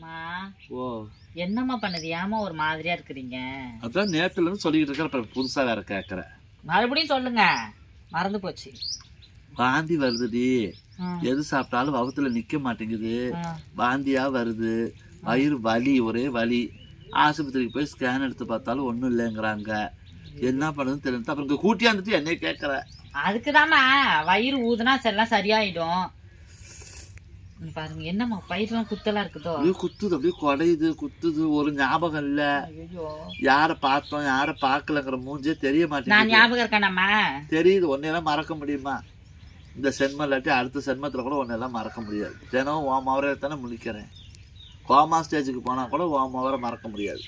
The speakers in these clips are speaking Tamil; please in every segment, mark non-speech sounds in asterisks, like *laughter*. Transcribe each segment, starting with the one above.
அம்மா. ஓ. என்னம்மா பண்ணுது? ஏமா ஒரு மாதிரியா இருக்கிறீங்க? அதான் நேத்துல இருந்து சொல்லிக்கிட்டு இருக்கிற புதுசா வேற கேக்குற மறுபடியும் சொல்லுங்க. மறந்து போச்சு. வாந்தி வருதுடி. எது சாப்பிட்டாலும் வகுத்துல நிக்க மாட்டேங்குது. வாந்தியா வருது. வயிறு வலி ஒரே வலி. ஆஸ்பத்திரிக்கு போய் ஸ்கேன் எடுத்து பார்த்தாலும் ஒண்ணும் இல்லைங்கிறாங்க. என்ன பண்ணுதுன்னு தெரியல. அப்புறம் இங்க கூட்டியாந்துட்டு என்னைய கேட்கற அதுக்குதாம்மா வயிறு ஊதுனா எல்லாம் சரியாயிடும். பாருங்க என்னம்மா பயிரெல்லாம் குத்தலா இருக்குதோ? அப்படியே குத்துது அப்படியே குடையுது குத்துது ஒரு ஞாபகம் இல்ல. யார பார்த்தோம் யார பார்க்கலங்கிற மூஞ்சே தெரிய நான் மாட்டேங்குது ஞாபகம் இருக்கேனாம்மா. தெரியுது ஒன்னையெல்லாம் மறக்க முடியுமா? இந்த சென்மம் இல்லாட்டி அடுத்த சென்மத்துல கூட ஒன்னெல்லாம் மறக்க முடியாது. தினம் உன் மவரை தானே முழிக்கிறேன். கோமா ஸ்டேஜுக்கு போனா கூட உன் மவரை மறக்க முடியாது.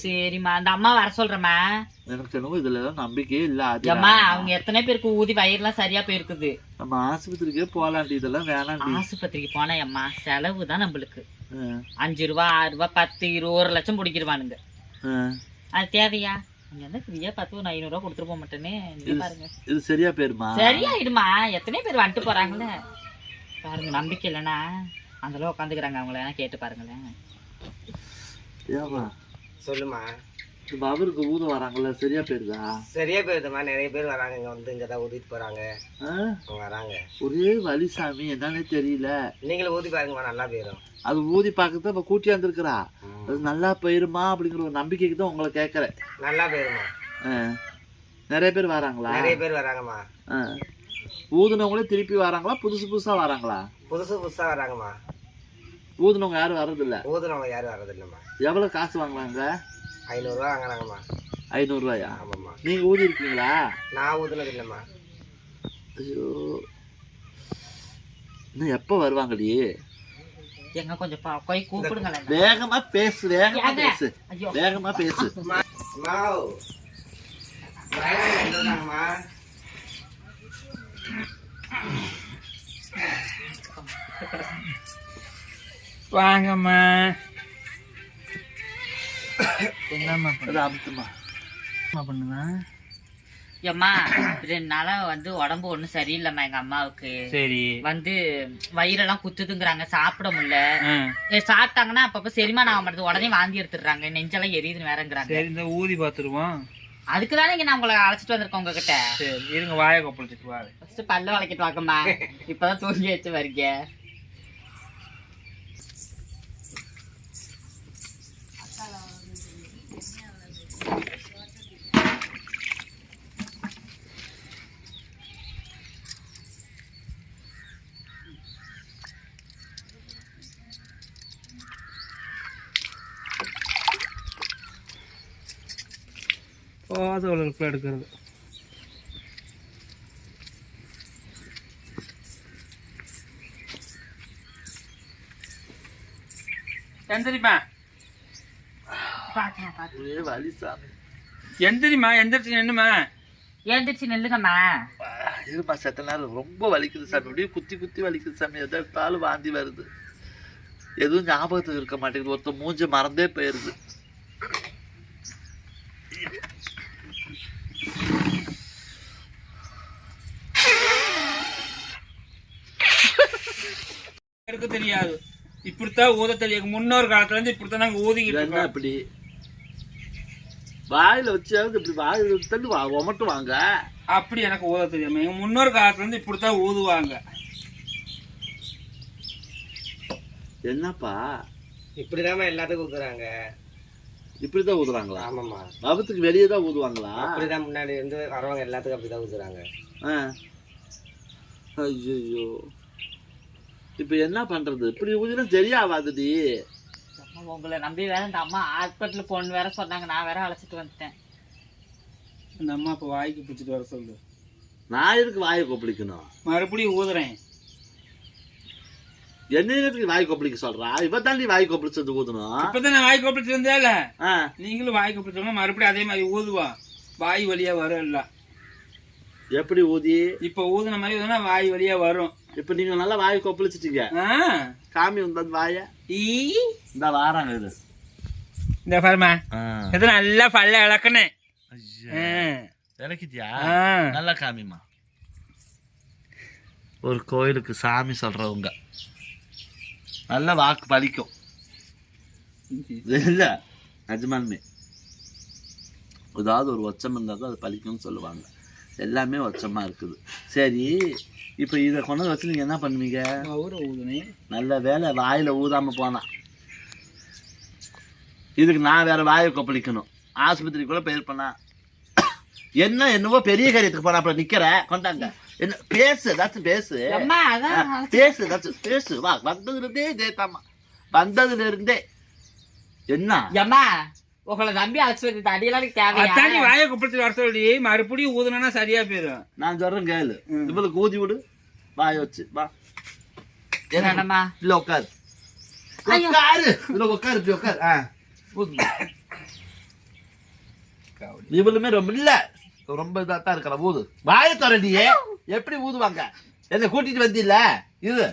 சரிம்மா. அந்த அம்மா வர சொல்றேம்மா. எனக்கு என்னவோ இதுல எல்லாம் நம்பிக்கையே இல்ல அது அவங்க எத்தனை பேருக்கு ஊதி வயிறுலாம் சரியா போயிருக்குது? நம்ம ஆஸ்பத்திரிக்கே போலாண்டி இதெல்லாம் வேணாண்டி. ஆஸ்பத்திரிக்கு போனா அம்மா செலவு தான் நம்மளுக்கு. அஞ்சு ரூபா ஆறு ரூபா பத்து இருபது ஒரு லட்சம் பிடிக்கிருவானுங்க. அது தேவையா? நீங்க ஃப்ரீயா பத்து ஒரு ஐநூறு ரூபா கொடுத்துட்டு போக மாட்டேனே. நீங்க பாருங்க. இது சரியா போயிருமா? சரியாயிடுமா. எத்தனை பேர் வந்துட்டு போறாங்களே பாருங்க நம்பிக்கை இல்லைன்னா அங்கெல்லாம் உட்காந்துக்கிறாங்க அவங்கள. கேட்டு பாருங்களேன். சொல்லுமா. இப்ப அவருக்கு ஊதம் வராங்கல்ல சரியா போயிருதா? சரியா போயிருதுமா. நிறைய பேர் வராங்க. இங்க வந்து இங்க தான் ஊதிட்டு போறாங்க. வராங்க. ஒரே வலி சாமி என்னன்னே தெரியல. நீங்களும் ஊதி பாருங்கம்மா நல்லா போயிடும் அது ஊதி பார்க்கறது இப்ப கூட்டியாந்துருக்குறா அது நல்லா போயிருமா அப்படிங்கிற ஒரு நம்பிக்கைக்கு தான் உங்களை கேட்கறேன் நல்லா போயிருமா. நிறைய பேர் வராங்களா? நிறைய பேர் வராங்கம்மா. ஊதுனவங்களே திருப்பி வராங்களா? புதுசு புதுசா வராங்களா? புதுசு புதுசா வராங்கம்மா. ஊதுனவங்க யாரும் வர்றதில்ல. ஊதுனவங்க யாரும் வர்றதில்லைம்மா. எவ்வளவு காசு வாங்குவாங்க ஐநூறுரூவா வாங்குறாங்கம்மா ஐநூறு ரூபாயா ஆமாம்மா. நீங்க ஊதி இருக்கீங்களா நான் ஊதுனது இல்லைம்மா ஐயோ. இன்னும் எப்ப வருவாங்கடி? எங்க கொஞ்சம் போய் கூப்பிடுங்களேன். வேகமா பேசு வேகமா? பேசு. வேகமா பேசு. மாவு வாங்கம்மா. என்னம்மா அது அமுத்துமா பண்ணுங்க ஏம்மா ரெண்டு நாளா வந்து உடம்பு ஒண்ணும் சரியில்லைம்மா எங்க அம்மாவுக்கு. சரி. வந்து வயிறெல்லாம் குத்துதுங்கிறாங்க சாப்பிட முடியல. சாப்பிட்டாங்கன்னா அப்பப்ப செரிமானம் ஆக மாட்டேது உடனே வாந்தி எடுத்துடுறாங்க. நெஞ்செல்லாம் எரியுதுன்னு வேறங்கிறாங்க. சரி இந்த ஊதி பார்த்துருவோம் அதுக்கு தானே இங்க நான் உங்களை அழைச்சிட்டு வந்திருக்கேன் உங்ககிட்ட. சரி இருங்க வாயை கொப்பளிச்சிட்டு வாங்க ஃபர்ஸ்ட் பல்ல வளைக்கிட்டு வாக்கம்மா. இப்பதான் தூங்கி வச்சு வரீங்க போத வளர்ப்பு எடுக்கிறது. எந்திரிமா பாக்கலாம் பாத்து ஒரே வலி சாமி எந்திரிமா எந்திரிச்சு நின்னுமா எழுந்திரிச்சு நில்லுங்கம்மா. இருமா செத்த நேரம் ரொம்ப வலிக்குது சாமி. அப்படியே குத்தி குத்தி வலிக்குது சாமி. எதை எடுத்தாலும் வாந்தி வருது. எதுவும் ஞாபகத்துக்கு இருக்க மாட்டேங்குது. ஒருத்தர் மூஞ்ச மறந்தே போயிருது. எடுக்க தெரியாது. இப்படித்தான் ஊத தெரியும் முன்னோர் காலத்துல இருந்து இப்படித்தான் நாங்க ஊதிக்கிட்டு என்ன இருக்கோம். இப்படி? வாயில வச்சாவது இப்படி வாயில தள்ளி வா உமட்டு வாங்க அப்படி எனக்கு ஊத தெரியாம எங்க முன்னோர் காலத்துல இருந்து இப்படித்தான் ஊதுவாங்க என்னப்பா? இப்படிதாம்மா எல்லாத்துக்கும் ஊத்துறாங்க இப்படிதான் ஊதுறாங்களா? ஆமாம்மா. மபத்துக்கு வெளியே தான் ஊதுவாங்களா? அப்படிதான் முன்னாடி இருந்து வரவங்க எல்லாத்துக்கும் அப்படிதான் ஊத்துறாங்க ஐயோ இப்ப என்ன பண்றது? இப்படி ஊதினா சரியாவாதுடி. அம்மா, உங்களை நம்பி வேற இந்த அம்மா ஹாஸ்பிட்டல் போன்னு வேற சொன்னாங்க. நான் வேற அழைச்சிட்டு வந்துட்டேன். இந்த அம்மா இப்ப வாய்க்கு பிடிச்சிட்டு வர சொல்லு. நான் எதுக்கு வாயை கொப்பளிக்கணும்? மறுபடியும் ஊதுறேன். என்ன நேரத்துக்கு வாய் கொப்பளிக்க சொல்றா? இவ தாண்டி வாய் கொப்பளிச்சது ஊதணும். இப்பதான் நான் வாய் கொப்பளிச்சு வந்தேல ஆ, நீங்களும் வாய் கொப்பளிச்சோம்னா மறுபடியும் அதே மாதிரி ஊதுவா. வாய் வழியா வரும் இல்ல எப்படி ஊதி? இப்ப ஊதுன மாதிரி ஊதுனா வாய் வழியா வரும். இப்ப நீங்க நல்லா வாய் கொப்பளிச்சிட்டீங்க? காமி வந்த வாய. ஈ. இந்த வாராங்க இது. இந்த பாருமா இது நல்லா பல்ல இழக்கணும் ஆ. நல்லா காமிமா ஒரு கோயிலுக்கு சாமி சொல்றவங்க. நல்ல வாக்கு பலிக்கும் இல்லை நிஜமாலுமே. ஏதாவது ஒரு ஒச்சம் இருந்தால் தான் அது பலிக்கும்னு சொல்லுவாங்க. எல்லாமே ஒச்சமா இருக்குது. சரி இப்போ இதை கொண்டு வச்சு நீங்கள் என்ன பண்ணுவீங்க? நல்ல வேலை வாயில ஊதாம போனான் இதுக்கு நான் வேற வாயை கொப்பளிக்கணும். ஆஸ்பத்திரி கூட போயிருப்பேனா என்ன என்னவோ பெரிய காரியத்துக்கு போனா அப்புறம் நிக்கிற? கொண்டாங்க. என்ன பேசு ஏதாச்சும் பேசு. பேசு ஏதாச்சும் பேசு. வா வந்ததுல இருந்தே இதேதாம்மா வந்ததுல இருந்தே. என்ன? உங்களை நம்பி ஆஸ்பத்திரி தடியெல்லாம் அத்தாண்டி வாயை குப்பத்தில் வர சொல்லி மறுபடியும் ஊதுனா சரியா போயிடும். நான் சொல்றேன் கேளு. இவளுக்கு ஊதி விடு. வாய வச்சு வா. என்ன வேணாம்மா இல்ல உட்காரு உட்காரு இல்ல உட்காரு இப்படி உட்காரு ஆ ஊது. இவளுமே ரொம்ப இல்ல. ரொம்ப இதா தான் இருக்கல ஊது. வாய திறடியே. எப்படி ஊதுவாங்க? என்ன கூட்டிட்டு வந்தில்ல? இது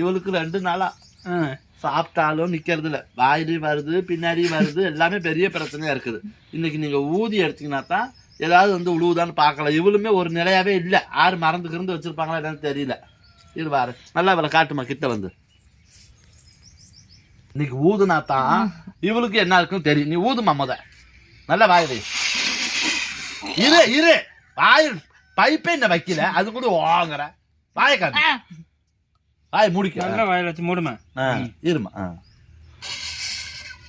இவளுக்கு ரெண்டு நாளா. ஆ. சாப்பிட்டாலும் நிக்கிறது இல்ல வாயிலையும் வருது பின்னாடியும் வருது எல்லாமே பெரிய பிரச்சனையா இருக்குது. இன்னைக்கு நீங்க ஊதி எடுத்தீங்கன்னா தான் ஏதாவது வந்து உழுவுதான்னு பார்க்கலாம். இவளுமே ஒரு நிலையாவே இல்ல. ஆறு மறந்து கிருந்து வச்சிருப்பாங்களா என்னன்னு தெரியல. இது பாரு. நல்லா இவளை காட்டுமா கிட்ட வந்து. இன்னைக்கு ஊதுனா தான் இவளுக்கு என்ன இருக்குன்னு தெரியும். நீ ஊதுமா முத. நல்லா வாய் வை. இரு இரு. வாய் பைப்பே என்ன வைக்கல. அது கூட வாங்குற வாய வாய் முடிக்க. நல்லா வாயில வச்சு மூடுமா. ஆ, இருமா ஆ.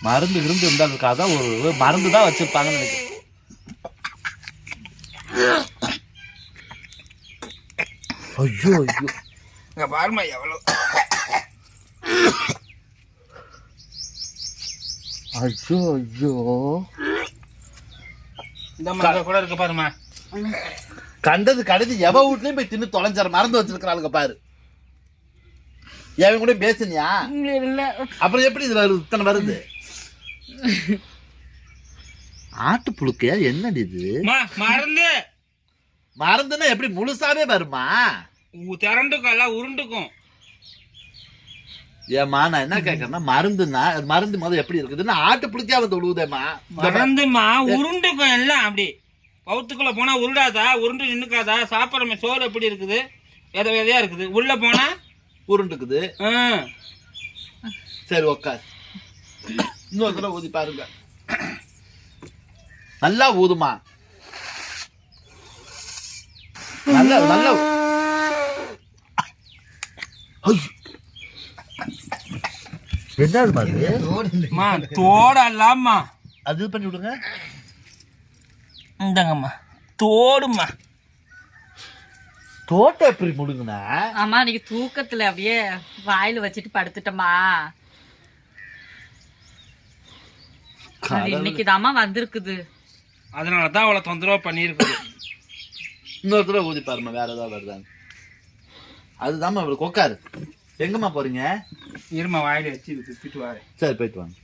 மருந்து இருந்து இருந்தாலுக்காக தான் ஒரு மருந்து தான் வச்சிருப்பாங்கன்னு நினைக்கிறேன். ஐயோ ஐயோ. இங்க பாருமா எவ்வளவு. ஐயோ ஐயோ. இந்த மாதிரி கூட இருக்கு பாருமா கண்டது கடைசி எவ வீட்லயும் போய் தின்னு தொலைஞ்சார மறந்து வச்சிருக்கிறாளுங்க பாரு. எவன் கூட பேசுனியா? இல்ல. அப்புறம் எப்படி இதுல இத்தனை வருது? ஆட்டு புழுக்கையா என்னடி இது? மறந்து. மறந்துன்னா எப்படி முழுசாவே வருமா? திரண்டுக்கும் எல்லாம் உருண்டுக்கும். ஏம்மா நான் என்ன கேட்கறேன்னா மருந்துன்னா மருந்து முதல் எப்படி இருக்குதுன்னா ஆட்டு புழுக்கையா வந்து விழுவுதேம்மா மறந்துமா உருண்டுக்கும் எல்லாம் அப்படி. பௌத்துக்குள்ள போனா உருடாதா உருண்டு நின்னுக்காதா சாப்பிட்ற சோறு எப்படி இருக்குது? வித விதையா இருக்குது. உள்ள போனா உருண்டுக்குது சரி உக்கார். இன்னொரு தடவை ஊதி பாருங்க. நல்லா ஊதுமா? நல்ல நல்ல. என்னது தோடலாமா அது பண்ணி விடுங்க. இந்தாங்கம்மா. தோடுமா தோட்டம் எப்படி முடுங்கண்ணா ஆமா நீங்க தூக்கத்துல அப்படியே வாயில வச்சுட்டு படுத்துட்டோமா? அது இன்னைக்கு வந்திருக்குது. அதனால தான் அவளை தொந்தரவு பண்ணியிருக்குது. இன்னொரு தடவை ஊதி பாருமா வேற ஏதாவது வருதான்னு அதுதாம்மா இவளுக்கு உட்காரு எங்கம்மா போறீங்க? இருமா வாயில வச்சு துப்பிட்டு வாரு சரி போயிட்டு வாங்க.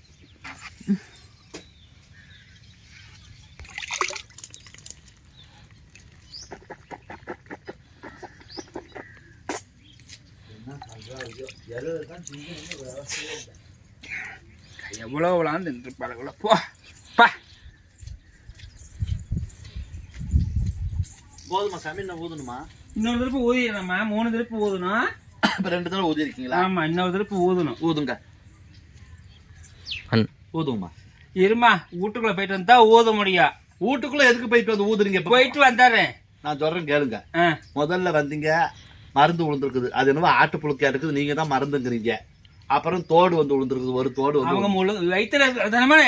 எவ்வளோ விளாண்டு இருப்பாளுங்களோ போ பா. போதுமா சாமி என்ன ஊதணுமா? இன்னொரு திருப்பு ஊதிடணும்மா மூணு திருப்பு ஊதணும். இப்ப ரெண்டு தடவை ஊதி இருக்கீங்களா ஆமா இன்னொரு திருப்பு ஊதணும். ஊதுங்க. ஊதுங்கம்மா இருமா வீட்டுக்குள்ள போயிட்டு வந்தா ஊத முடியும் வீட்டுக்குள்ள எதுக்கு போயிட்டு வந்து ஊதுறீங்க இப்ப? போயிட்டு வந்தாரேன் நான் சொல்றேன் கேளுங்க. ஆ, முதல்ல வந்தீங்க மருந்து விழுந்திருக்குது அது என்னவோ ஆட்டு புழுக்கையா இருக்குது. நீங்க தான் மருந்துங்கிறீங்க. அப்புறம் தோடு வந்து விழுந்திருக்குது ஒரு தோடு வந்து அவங்க முழு வயிற்றுல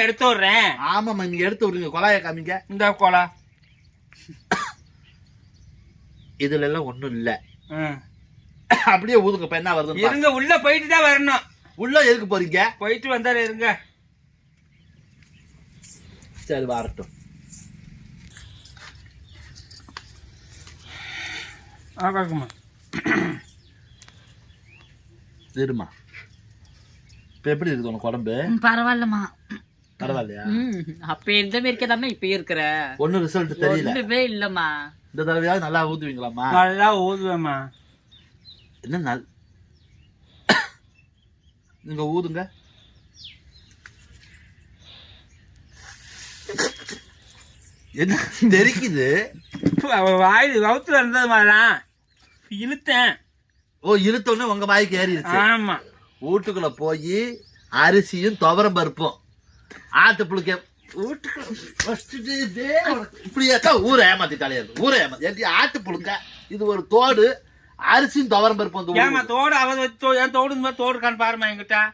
எடுத்து விடுறேன். ஆமாம்மா நீங்க எடுத்து விடுறீங்க கொலாய காமிங்க. இந்த கோலா. இதுல எல்லாம் ஒண்ணும் இல்ல. அப்படியே ஊதுங்க. இப்ப என்ன பாருங்க. இருங்க உள்ள போயிட்டு தான் வரணும். உள்ள எதுக்கு போறீங்க? போயிட்டு வந்தாரு இருங்க. சரி வரட்டும். ஆ *clears throat* இருமா. இப்ப எப்படி இருக்குது உனக்கு உடம்பு? பரவாயில்லம்மா. பரவாயில்லையா? அப்ப எந்த மாரி இருக்கதாம்மா இப்ப இருக்கிற? ஒன்னும் ரிசல்ட் தெரியல. ஒண்ணுமே இல்லம்மா. இந்த தடவையாவது நல்லா ஊதுவீங்களாம்மா? நல்லா ஊதுவேம்மா. என்ன நல் நீங்க ஊதுங்க. என்ன தெரிக்குது அவ வாயில் வவுத்துல இருந்தது மாதிரிலாம் இழுத்தேன். ஓ இழுத்த உடனே உங்க வாய்க்கு ஏறிடுச்சு. ஆமா. வீட்டுக்குள்ள போய் அரிசியும் துவரம் பருப்பும். இதே உனக்கு இப்படியாக்கா ஊரை ஏமாத்திட்டாலே ஊரை ஏமா ஏன்டி ஆட்டு புழுக்க இது ஒரு தோடு. அரிசியும் துவரம் பருப்பும் வந்து ஏமா. தோடு அவ வச்சு தோ- என் தோடு இந்த மாதிரி தோடு காண் பாருமா என்கிட்ட.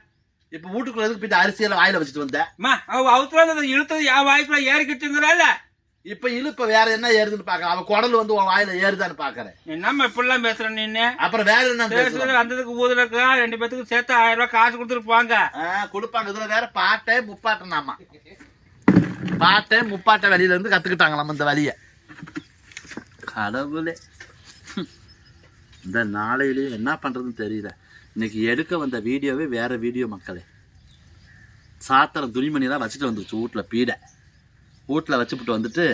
இப்ப வீட்டுக்குள்ள எதுக்கு போயிட்டு அரிசியெல்லாம் வாயில வச்சுட்டு வந்த? அம்மா அவ அவுத்துல இழுத்தது என் வாய்க்குள்ள ஏறிக்கிட்டுங்கிறாள் இப்ப இழுப்ப வேற என்ன ஏறுதுன்னு பாக்க அவ குடல் வந்து உன் வாயில ஏறுதான்னு பாக்குறேன். என்னம்மா இப்படிலாம் பேசுற நின்னு அப்புறம் வேற என்ன பேசுற? பேசுறது வந்ததுக்கு ஊதுறக்கு ரெண்டு பேத்துக்கு சேர்த்து ஆயிரம் ரூபாய் காசு கொடுத்துட்டு போங்க ஆ, கொடுப்பாங்க. இதுல வேற பாட்டை முப்பாட்டனாமா. பாட்டை முப்பாட்டை வெளியில இருந்து கத்துக்கிட்டாங்களாம் இந்த வழிய. கடவுளே. இந்த நாளையிலேயே என்ன பண்றதுன்னு தெரியல. இன்னைக்கு எடுக்க வந்த வீடியோவே வேற வீடியோ மக்களே. சாத்திரம் துணிமணி தான் வச்சுட்டு வந்துருச்சு வீட்டுல பீடை. வீட்டில் வச்சுப்புட்டு வந்துட்டு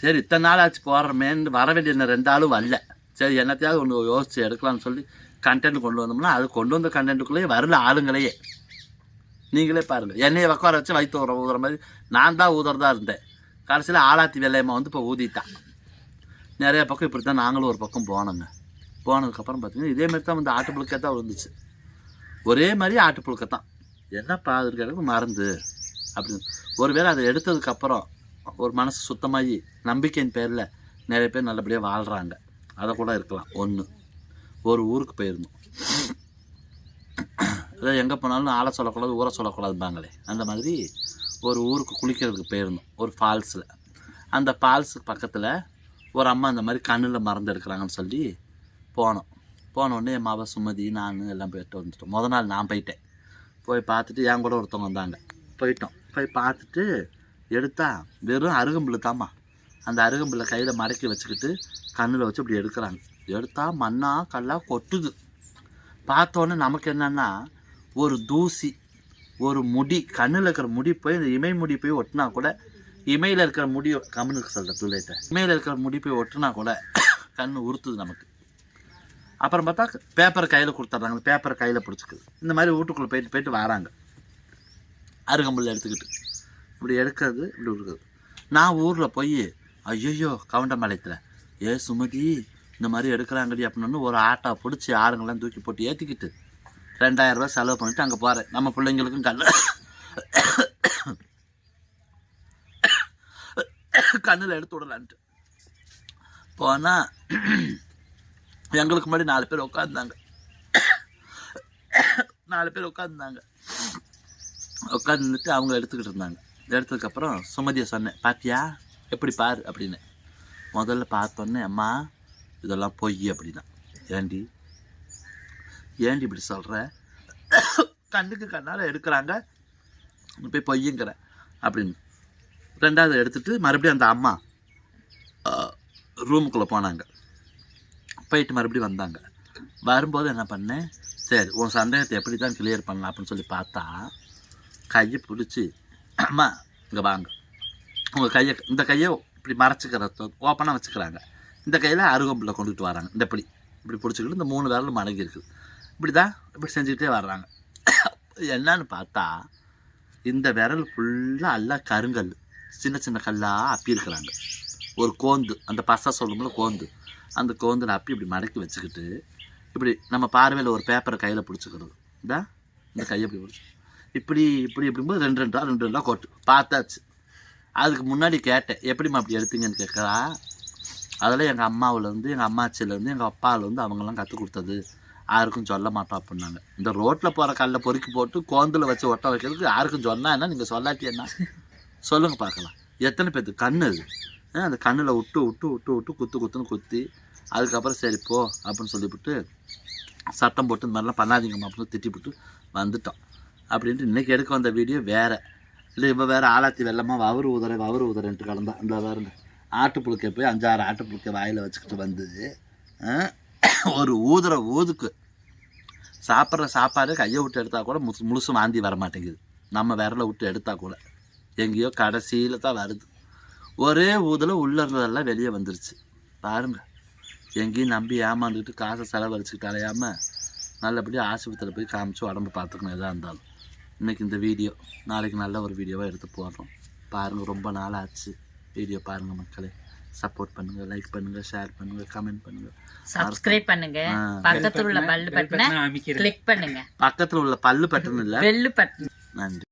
சரி இத்தனை நாள் ஆச்சு போடுறமேன்னு வர வேண்டிய இன்னும் ரெண்டு ஆளும் வரல. சரி என்னத்தையாவது ஒன்று யோசித்து எடுக்கலாம்னு சொல்லி கண்டென்ட் கொண்டு வந்தோம்னா அது கொண்டு வந்த கண்டென்ட்டுக்குள்ளேயே வரல ஆளுங்களையே. நீங்களே பாருங்கள் என்னையை உட்கார வச்சு வயிற்று ஊற ஊதுற மாதிரி நான் தான் ஊதுறதா இருந்தேன். கடைசியில் ஆலாத்தி வெள்ளையம்மா வந்து இப்போ ஊதிட்டான் நிறைய பக்கம் இப்படி தான் நாங்களும் ஒரு பக்கம் போனோங்க. போனதுக்கப்புறம் பார்த்தீங்கன்னா இதே மாதிரி தான் வந்து ஆட்டு புழுக்கத்தான் விழுந்துச்சு. ஒரே மாதிரி ஆட்டு புழுக்கை தான். என்னப்பா அதுக்கு எனக்கு மறந்து. அப்படின்னு. ஒருவேளை அதை எடுத்ததுக்கப்புறம் ஒரு மனசு சுத்தமாகி நம்பிக்கையின் பேரில் நிறைய பேர் நல்லபடியாக வாழ்கிறாங்க அதை கூட இருக்கலாம். ஒன்று ஒரு ஊருக்கு போயிருந்தோம். அதாவது எங்கே போனாலும் ஆளை சொல்லக்கூடாது ஊரை சொல்லக்கூடாதுபாங்களே அந்த மாதிரி ஒரு ஊருக்கு குளிக்கிறதுக்கு போயிருந்தோம். ஒரு ஃபால்ஸில். அந்த ஃபால்ஸுக்கு பக்கத்தில் ஒரு அம்மா இந்த மாதிரி கண்ணில் மறந்து எடுக்கிறாங்கன்னு சொல்லி போனோம். போனோடனே என் மாவ சுமதி நான் எல்லாம் போயிட்டு வந்துட்டோம். முத நாள் நான் போயிட்டேன். போய் பார்த்துட்டு என் கூட ஒருத்தவங்க வந்தாங்க. போயிட்டோம். போய் பார்த்துட்டு எடுத்தா வெறும் அருகம்புல்லு தாம்மா. அந்த அருகம்புல்லை கையில் மடக்கி வச்சுக்கிட்டு கண்ணில் வச்சு இப்படி எடுக்கிறாங்க. எடுத்தால் மண்ணாக கல்லா கொட்டுது. பார்த்தோன்னே நமக்கு என்னென்னா ஒரு தூசி ஒரு முடி கண்ணில் இருக்கிற முடி போய் இந்த இமை முடி போய் ஒட்டினா கூட இமையில் இருக்கிற முடி கம்முனுக்கு சொல்கிற பிள்ளைகிட்ட இமையில் இருக்கிற முடி போய் ஒட்டினா கூட *coughs* கண் உறுத்துது நமக்கு. அப்புறம் பார்த்தா பேப்பர் கையில் கொடுத்துட்றாங்க. பேப்பரை கையில் பிடிச்சிக்குது. இந்த மாதிரி வீட்டுக்குள்ளே போயிட்டு போயிட்டு வராங்க. அருகம்புல் எடுத்துக்கிட்டு. இப்படி எடுக்கிறது இப்படி கொடுக்குறது. நான் ஊரில் போய் ஐயோ கவுண்டம்பாளையத்தில் ஏ சுமதி இந்த மாதிரி எடுக்கிறாங்கடி அப்படின்னு ஒரு ஆட்டோ பிடிச்சி ஆளுங்கெல்லாம் தூக்கி போட்டு ஏற்றிக்கிட்டு ரெண்டாயிரம் செலவு பண்ணிட்டு அங்கே போகிறேன் நம்ம பிள்ளைங்களுக்கும் கண்ணு. கண்ணில் எடுத்து விடலான்ட்டு. போனால் எங்களுக்கு முன்னாடி நாலு பேர் உட்காந்துருந்தாங்க நாலு பேர் உட்காந்துருந்தாங்க உட்காந்துட்டு அவங்க எடுத்துக்கிட்டு இருந்தாங்க. எடுத்ததுக்கப்புறம் சுமதியை சொன்னேன் பாத்தியா? எப்படி பார்? அப்படின்னு. முதல்ல பார்த்தோன்னே அம்மா இதெல்லாம் பொய் அப்படின்னா. ஏண்டி? ஏண்டி இப்படி சொல்கிற கண்ணுக்கு கண்ணால் எடுக்கிறாங்க. போய் பொய்யுங்கிற அப்படின்னு. ரெண்டாவது எடுத்துட்டு மறுபடியும் அந்த அம்மா ரூமுக்குள்ளே போனாங்க. போயிட்டு மறுபடியும் வந்தாங்க. வரும்போது என்ன பண்ணேன் சரி உன் சந்தேகத்தை எப்படி தான் கிளியர் பண்ணலாம்? அப்படின்னு சொல்லி பார்த்தா கையை பிடிச்சி அம்மா இங்கே வாங்க உங்கள் கையை இந்த கையை இப்படி மறைச்சிக்கிற ஓப்பனாக வச்சுக்கிறாங்க இந்த கையில் அருகம்புல கொண்டுட்டு வராங்க இந்த இப்படி இப்படி பிடிச்சிக்கிட்டு இந்த மூணு விரலும் மடங்கி இருக்குது இப்படி தான் இப்படி செஞ்சுக்கிட்டே வர்றாங்க என்னன்னு பார்த்தா இந்த விரல் ஃபுல்லாக எல்லாம் கருங்கல் சின்ன சின்ன கல்லாக அப்பியிருக்கிறாங்க ஒரு கோந்து அந்த பசை சொல்லும்போது கோந்து அந்த கோந்தில் அப்பி இப்படி மடக்கி வச்சுக்கிட்டு இப்படி நம்ம பார்வையில் ஒரு பேப்பரை கையில் பிடிச்சிக்கிறது இந்த இந்த கையை இப்படி பிடிச்சி இப்படி இப்படி இப்படிங்கும்போது ரெண்டு ரெண்டா ரெண்டு ரூபா கொட்டு பார்த்தாச்சு. அதுக்கு முன்னாடி கேட்டேன் எப்படிம்மா அப்படி எடுத்தீங்கன்னு கேட்குறா. அதெல்லாம் எங்கள் அம்மாவிலேருந்து எங்கள் அம்மாச்சிலேருந்து எங்கள் அப்பாவிலேருந்து அவங்கெல்லாம் கற்றுக் கொடுத்தது. யாருக்கும் சொல்ல மாட்டோம் அப்படின்னாங்க. இந்த ரோட்டில் போகிற கல்லை பொறுக்கி போட்டு கோந்தில் வச்சு ஒட்ட வைக்கிறதுக்கு யாருக்கும் சொன்னால் என்ன? நீங்கள் சொல்லாட்டி என்ன? சொல்லுங்கள் பார்க்கலாம். எத்தனை பேர்த்து கண்ணு அது. அந்த கண்ணில் விட்டு விட்டு விட்டு விட்டு குத்து குத்துன்னு குத்தி அதுக்கப்புறம் சரி போ அப்படின்னு சொல்லிவிட்டு சட்டம் போட்டு இந்த மாதிரிலாம் பண்ணாதீங்கம்மா அப்படின்னு திட்டிவிட்டு வந்துட்டோம். அப்படின்ட்டு இன்றைக்கி எடுக்க வந்த வீடியோ வேறு. இல்லை இப்போ வேறு ஆலாத்தி வெள்ளமாக வவறு உதற வவறு உதறன்ட்டு கலந்தா இந்த ஆட்டு ஆட்டுப்புழுக்கை போய் அஞ்சாறு ஆட்டுப்புழுக்கை வாயில் வச்சுக்கிட்டு வந்து ஒரு ஊதுற ஊதுக்கு சாப்பிட்ற சாப்பாடு கையை விட்டு எடுத்தால் கூட முசு முழுசும் வாந்தி வர மாட்டேங்குது. நம்ம விரலை விட்டு எடுத்தால் கூட. எங்கேயோ கடைசியில் தான் வருது. ஒரே ஊதில் உள்ள இருந்ததெல்லாம் வெளியே வந்துருச்சு. பாருங்கள் எங்கேயும் நம்பி ஏமாந்துக்கிட்டு காசை செலவழிச்சுக்கிட்டு அலையாமல் நல்லபடியாக ஆஸ்பத்திரியில் போய் காமிச்சு உடம்பு பார்த்துக்கணும் எதாக இருந்தாலும். இன்றைக்கி இந்த வீடியோ நாளைக்கு நல்ல ஒரு வீடியோவாக எடுத்து போடுறோம். பாருங்கள் ரொம்ப நாள் ஆச்சு வீடியோ பாருங்கள் மக்களே. சப்போர்ட் பண்ணுங்க லைக் பண்ணுங்க ஷேர் பண்ணுங்க கமெண்ட் பண்ணுங்க. சப்ஸ்கிரைப் பண்ணுங்க. பக்கத்துல உள்ள பல்லு பட்டனை கிளிக் பண்ணுங்க. பக்கத்துல உள்ள பல்லு பட்டன் இல்ல? பெல்லு பட்டன் நன்றி.